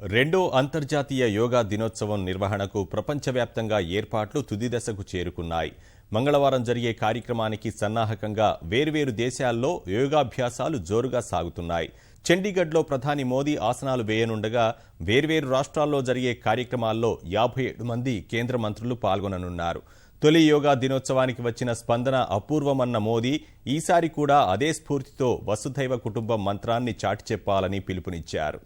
రెండో అంతర్జాతీయ యోగా దినోత్సవం నిర్వహణకు ప్రపంచవ్యాప్తంగా ఏర్పాట్లు తుది దశకు చేరుకున్నాయి. మంగళవారం జరిగే కార్యక్రమానికి సన్నాహకంగా వేర్వేరు దేశాల్లో యోగాభ్యాసాలు జోరుగా సాగుతున్నాయి. చండీగఢ్లో ప్రధాని మోదీ ఆసనాలు వేయనుండగా వేర్వేరు రాష్ట్రాల్లో జరిగే కార్యక్రమాల్లో యాభై ఏడు మంది కేంద్ర మంత్రులు పాల్గొననున్నారు. తొలి యోగా దినోత్సవానికి వచ్చిన స్పందన అపూర్వమన్న మోదీ ఈసారి కూడా అదే స్ఫూర్తితో వసుధైవ కుటుంబం మంత్రాన్ని చాటి చెప్పాలని పిలుపునిచ్చారు.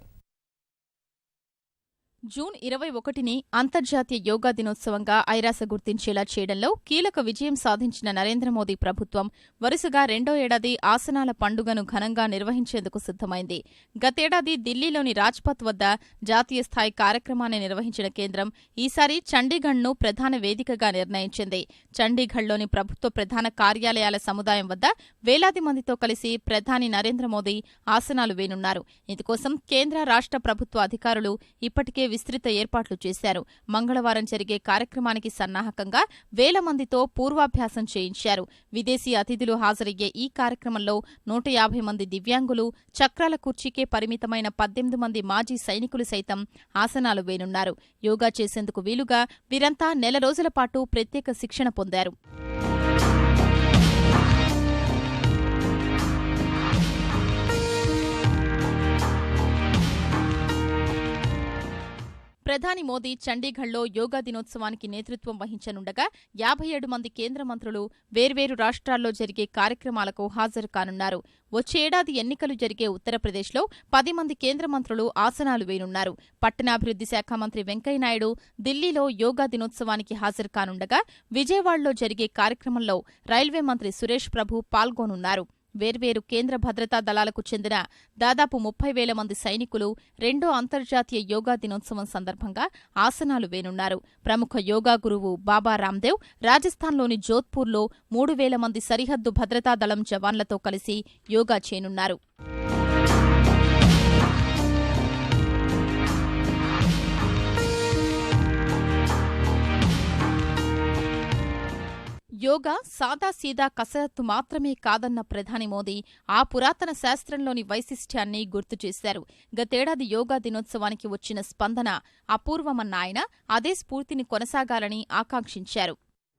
జూన్ ఇరవై ఒకటిని అంతర్జాతీయ యోగా దినోత్సవంగా ఐరాస గుర్తించేలా చేయడంలో కీలక విజయం సాధించిన నరేంద్ర మోదీ ప్రభుత్వం వరుసగా రెండో ఏడాది ఆసనాల పండుగను ఘనంగా నిర్వహించేందుకు సిద్దమైంది గతేడాది ఢిల్లీలోని రాజ్పథ్ వద్ద జాతీయ స్థాయి కార్యక్రమాన్ని నిర్వహించిన కేంద్రం ఈసారి చండీగఢ్ను ప్రధాన వేదికగా నిర్ణయించింది. చండీగఢ్లోని ప్రభుత్వ ప్రధాన కార్యాలయాల సముదాయం వద్ద వేలాది మందితో కలిసి ప్రధాని నరేంద్ర మోదీ ఆసనాలు వేనున్నారు ఇందుకోసం కేంద్ర రాష్ట్ర ప్రభుత్వ అధికారులు ఇప్పటికే విస్తృత ఏర్పాట్లు చేశారు. మంగళవారం జరిగే కార్యక్రమానికి సన్నాహకంగా వేల మందితో పూర్వాభ్యాసం చేయించారు. విదేశీ అతిథులు హాజరయ్యే ఈ కార్యక్రమంలో నూట యాభై మంది దివ్యాంగులు చక్రాల కుర్చీకే పరిమితమైన పద్దెనిమిది మంది మాజీ సైనికులు సైతం ఆసనాలు వేనున్నారు. యోగా చేసేందుకు వీలుగా వీరంతా నెల రోజుల పాటు ప్రత్యేక శిక్షణ పొందారు. ప్రధాని మోదీ చండీగఢ్లో యోగా దినోత్సవానికి నేతృత్వం వహించనుండగా యాభై ఏడు మంది కేంద్ర మంత్రులు వేర్వేరు రాష్ట్రాల్లో జరిగే కార్యక్రమాలకు హాజరు కానున్నారు. వచ్చే ఏడాది ఎన్నికలు జరిగే ఉత్తరప్రదేశ్లో పది మంది కేంద్ర మంత్రులు ఆసనాలు వేనున్నారు పట్టణాభివృద్ధి శాఖ మంత్రి వెంకయ్యనాయుడు ఢిల్లీలో యోగా దినోత్సవానికి హాజరు కానుండగా విజయవాడలో జరిగే కార్యక్రమంలో రైల్వే మంత్రి సురేష్ ప్రభు పాల్గొనున్నారు. వేర్వేరు కేంద్ర భద్రతా దళాలకు చెందిన దాదాపు ముప్పై వేల మంది సైనికులు రెండో అంతర్జాతీయ యోగా దినోత్సవం సందర్భంగా ఆసనాలు వేనున్నారు. ప్రముఖ యోగా గురువు బాబా రామ్దేవ్ రాజస్థాన్లోని జోధ్పూర్లో మూడు వేల మంది సరిహద్దు భద్రతా దళం జవాన్లతో కలిసి యోగా చేయనున్నారు. యోగా సాదాసీదా కసరత్తు మాత్రమే కాదన్న ప్రధాని మోదీ ఆ పురాతన శాస్త్రంలోని వైశిష్ట్యాన్ని గుర్తు చేశారు గతేడాది యోగా దినోత్సవానికి వచ్చిన స్పందన అపూర్వమన్న ఆయన అదే స్ఫూర్తిని కొనసాగాలని ఆకాంక్షించారు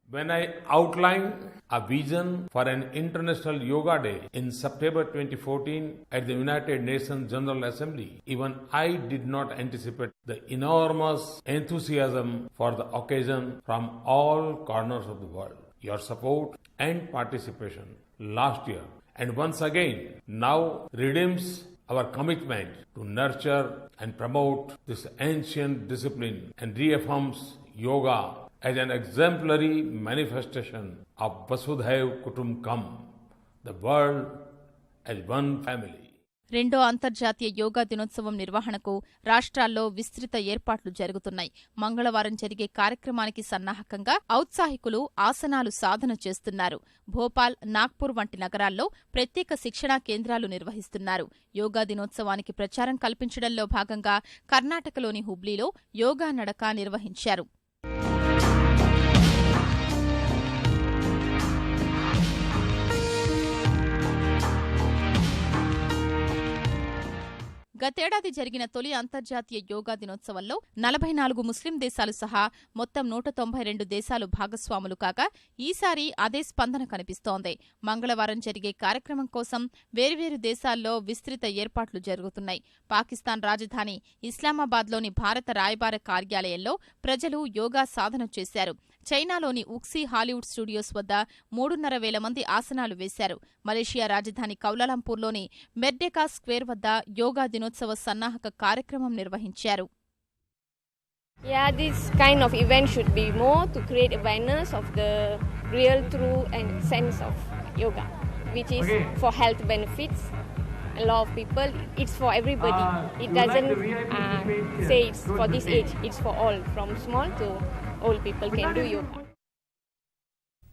When I outlined a vision for an International Yoga Day in September 2014 at the United Nations General Assembly, even I did not anticipate the enormous enthusiasm for the occasion from all corners of the world. Your support and participation last year and once again now redeems our commitment to nurture and promote this ancient discipline and reaffirms yoga as an exemplary manifestation of Vasudhaiv Kutumbakam, the world as one family. రెండో అంతర్జాతీయ యోగా దినోత్సవం నిర్వహణకు రాష్ట్రాల్లో విస్తృత ఏర్పాట్లు జరుగుతున్నాయి. మంగళవారం జరిగే కార్యక్రమానికి సన్నాహకంగా ఔత్సాహికులు ఆసనాలు సాధన చేస్తున్నారు. భోపాల్ నాగ్పూర్ వంటి నగరాల్లో ప్రత్యేక శిక్షణా కేంద్రాలు నిర్వహిస్తున్నారు. యోగా దినోత్సవానికి ప్రచారం కల్పించడంలో భాగంగా కర్ణాటకలోని హుబ్లీలో యోగా నడక నిర్వహించారు. గతేడాది జరిగిన తొలి అంతర్జాతీయ యోగా దినోత్సవంలో నలభై నాలుగు ముస్లిం దేశాలు సహా మొత్తం నూట తొంభై రెండు దేశాలు భాగస్వాములు కాగా ఈసారి అదే స్పందన కనిపిస్తోంది. మంగళవారం జరిగే కార్యక్రమం కోసం వేర్వేరు దేశాల్లో విస్తృత ఏర్పాట్లు జరుగుతున్నాయి. పాకిస్తాన్ రాజధాని ఇస్లామాబాద్లోని భారత రాయబార కార్యాలయంలో ప్రజలు యోగా సాధన చేశారు. చైనాలోని ఉక్సీ హాలీవుడ్ స్టూడియోస్ వద్ద మూడున్నర వేల మంది ఆసనాలు వేశారు. మలేషియా రాజధాని కౌలాలంపూర్లోని మెర్డెకా స్క్వేర్ వద్ద యోగా దినోత్సవం సన్నాహక కార్యక్రమం నిర్వహించారు Yeah, this kind of event should be more to create awareness of the real, true, and sense of yoga, which is for health benefits. A lot of people, it's for everybody. It doesn't uh, say it's for this age. It's for all, from small to old people can do yoga.